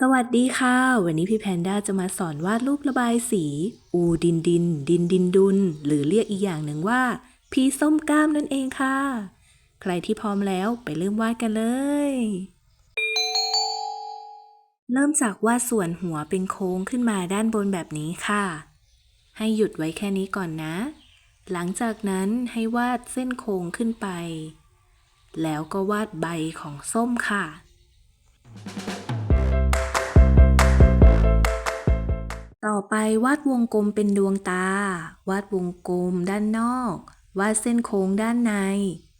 สวัสดีค่ะ วันนี้พี่แพนด้าจะมาสอนวาดรูประบายสี อูดินดิน ดินดินดุน หรือเรียกอีกอย่างหนึ่งว่า พีส้มกล้ามนั่นเองค่ะ ใครที่พร้อมแล้วไปเริ่มวาดกันเลย เริ่มจากวาดส่วนหัวเป็นโค้งขึ้นมาด้านบนแบบนี้ค่ะ ให้หยุดไว้แค่นี้ก่อนนะ หลังจากนั้นให้วาดเส้นโค้งขึ้นไป แล้วก็วาดใบของส้มค่ะ ต่อไปวาดวงกลมเป็นดวงตา วาดวงกลมด้านนอก วาดเส้นโค้งด้านใน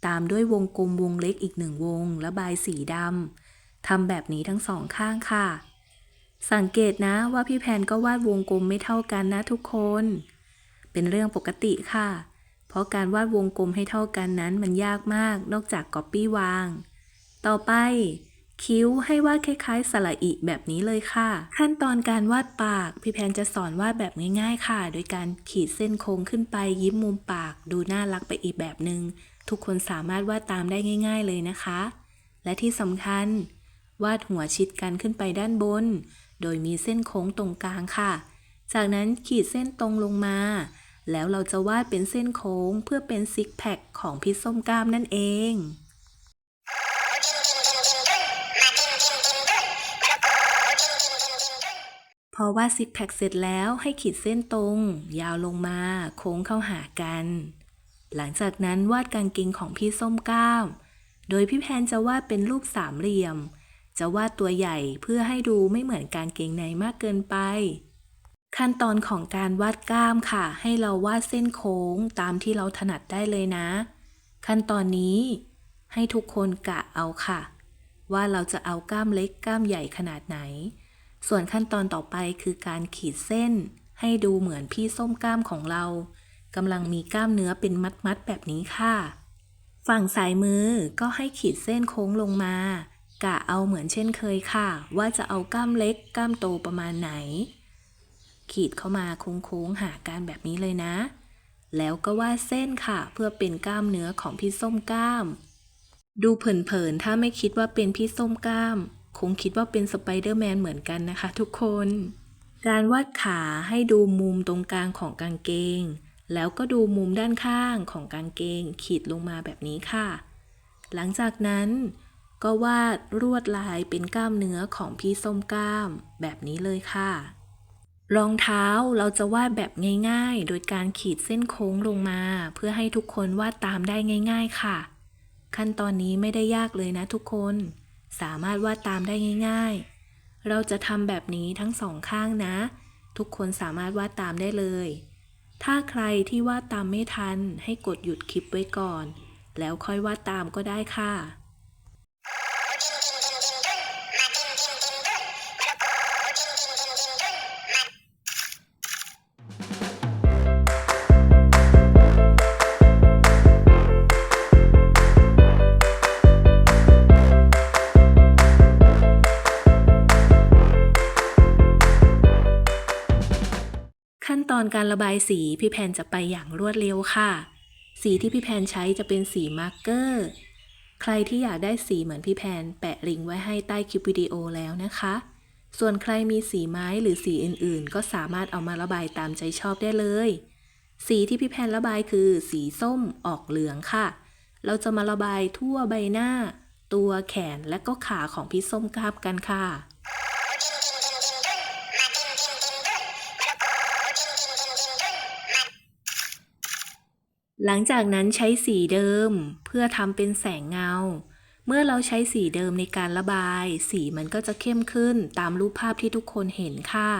ตามด้วยวงกลมวงเล็กอีกหนึ่งวงระบายสีดำทำแบบนี้ทั้งสองข้างค่ะ สังเกตนะว่าพี่แพนก็วาดวงกลมไม่เท่ากันนะทุกคน เป็นเรื่องปกติค่ะ เพราะการวาดวงกลมให้เท่ากันนั้นมันยากมาก นอกจากก๊อปปี้วาง ต่อไป คิ้วให้วาดคล้ายๆสระอิแบบนี้เลยค่ะ ขั้นตอนการวาดปาก พี่แพนจะสอนวาดแบบง่ายๆค่ะ โดยการขีดเส้นโค้งขึ้นไปยิ้มมุมปาก ดูน่ารักไปอีกแบบหนึง่งทุกคนสามารถวาดตามได้ง่าย ๆเลยนะคะ และที่สำคัญ วาดหัวชิดกันขึ้นไปด้านบน โดยมีเส้นโค้งตรงกลางค่ะ จากนั้นขีดเส้นตรงลงมา แล้วเราจะวาดเป็นเส้นโค้งเพื่อเป็นซิกแพคของพิษส้มกล้ามนั่นเอง พอวาดซิกแพคเสร็จแล้วให้ขีดเส้นตรง ยาวลงมา โค้งเข้าหากัน หลังจากนั้นวาดกางเกงของพี่ส้มกล้าม โดยพี่แพนจะวาดเป็นรูปสามเหลี่ยม จะวาดตัวใหญ่เพื่อให้ดูไม่เหมือนกางเกงในมากเกินไป ขั้นตอนของการวาดกล้ามค่ะ ให้เราวาดเส้นโค้งตามที่เราถนัดได้เลยนะ ขั้นตอนนี้ ให้ทุกคนกะเอาค่ะ ว่าเราจะเอากล้ามเล็กกล้ามใหญ่ขนาดไหน ส่วนขั้นตอนต่อไปคือการขีดเส้น ให้ดูเหมือนพี่ส้มกล้ามของเรากำลังมีกล้ามเนื้อเป็นมัดๆแบบนี้ค่ะ ฝั่งซ้ายมือก็ให้ขีดเส้นโค้งลงมากะเอาเหมือนเช่นเคยค่ะ ว่าจะเอากล้ามเล็กกล้ามโตประมาณไหน ขีดเข้ามาโค้งๆหากันแบบนี้เลยนะ แล้วก็วาดเส้นค่ะ เพื่อเป็นกล้ามเนื้อของพี่ส้มกล้าม ดูเผินๆ ถ้าไม่คิดว่าเป็นพี่ส้มกล้าม คงคิดว่าเป็นสไปเดอร์แมนเหมือนกันนะคะทุกคน การวาดขาให้ดูมุมตรงกลางของกางเกง แล้วก็ดูมุมด้านข้างของกางเกง ขีดลงมาแบบนี้ค่ะ หลังจากนั้นก็วาดลวดลายเป็นกล้ามเนื้อของพี่ส้มกล้าม แบบนี้เลยค่ะ รองเท้าเราจะวาดแบบง่ายๆ โดยการขีดเส้นโค้งลงมา เพื่อให้ทุกคนวาดตามได้ง่าย ๆ ค่ะ ขั้นตอนนี้ไม่ได้ยากเลยนะทุกคน สามารถวาดตามได้ง่าย ๆ เราจะทำแบบนี้ทั้งสองข้างนะ ทุกคนสามารถวาดตามได้เลย ถ้าใครที่วาดตามไม่ทันให้กดหยุดคลิปไว้ก่อน แล้วค่อยวาดตามก็ได้ค่ะ อนการระบายสีพี่แพนจะไปอย่างรวดเร็วค่ะ สีที่พี่แพนใช้จะเป็นสีมาร์กเกอร์ใครที่อยากได้สีเหมือนพี่แพนแปะลิงก์ไว้ให้ใต้คลิปวิดีโอแล้วนะคะ ส่วนใครมีสีไม้หรือสีอื่นๆ ก็สามารถเอามาระบายตามใจชอบได้เลย สีที่พี่แพนระบายคือสีส้มออกเหลืองค่ะ เราจะมาระบายทั่วใบหน้า ตัวแขนและก็ขาของพี่ส้มกล้ามกันค่ะ หลังจากนั้นใช้สีเดิมเพื่อทำเป็นแสงเงา เมื่อเราใช้สีเดิมในการระบาย สีมันก็จะเข้มขึ้นตามรูปภาพที่ทุกคนเห็นค่ะ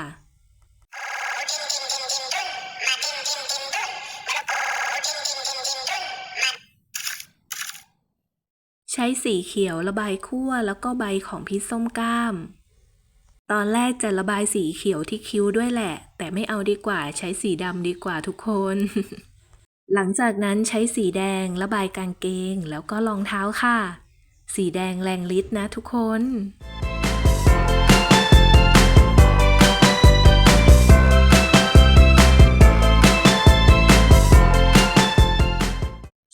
ใช้สีเขียวระบายขั้วแล้วก็ใบของพิษส้มกล้าม ตอนแรกจะระบายสีเขียวที่คิ้วด้วยแหละ แต่ไม่เอาดีกว่าใช้สีดำดีกว่าทุกคน หลังจากนั้นใช้สีแดงระบายกางเกงแล้วก็รองเท้าค่ะ สีแดงแรงฤทธิ์นะทุกคน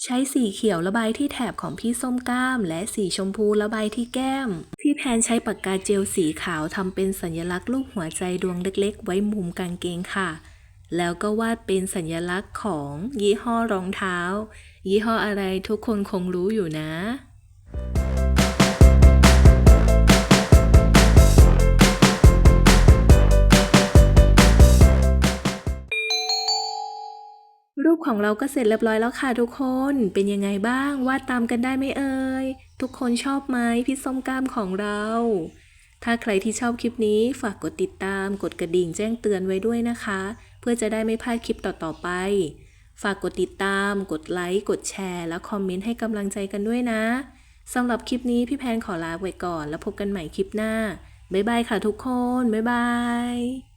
ใช้สีเขียวระบายที่แถบของพี่ส้มกล้าม และสีชมพูระบายที่แก้ม พี่แพนใช้ปากกาเจลสีขาวทำเป็นสัญลักษณ์รูปหัวใจดวงเล็กๆ ไว้มุมกางเกงค่ะ แล้วก็วาดเป็นสัญลักษณ์ของยี่ห้อรองเท้า ยี่ห้ออะไรทุกคนคงรู้อยู่นะรูปของเราก็เสร็จเรียบร้อยแล้วค่ะทุกคน เป็นยังไงบ้าง วาดตามกันได้ไหมเอ่ย ทุกคนชอบไหมพี่ส้มกล้ามของเรา ถ้าใครที่ชอบคลิปนี้ฝากกดติดตาม กดกระดิ่งแจ้งเตือนไว้ด้วยนะคะ เพื่อจะได้ไม่พลาดคลิปต่อๆไป ฝากกดติดตาม กดไลค์ กดแชร์ และคอมเมนต์ให้กำลังใจกันด้วยนะสำหรับคลิปนี้พี่แพนขอลาไปก่อน แล้วพบกันใหม่คลิปหน้า บ๊ายบายค่ะทุกคน บ๊ายบาย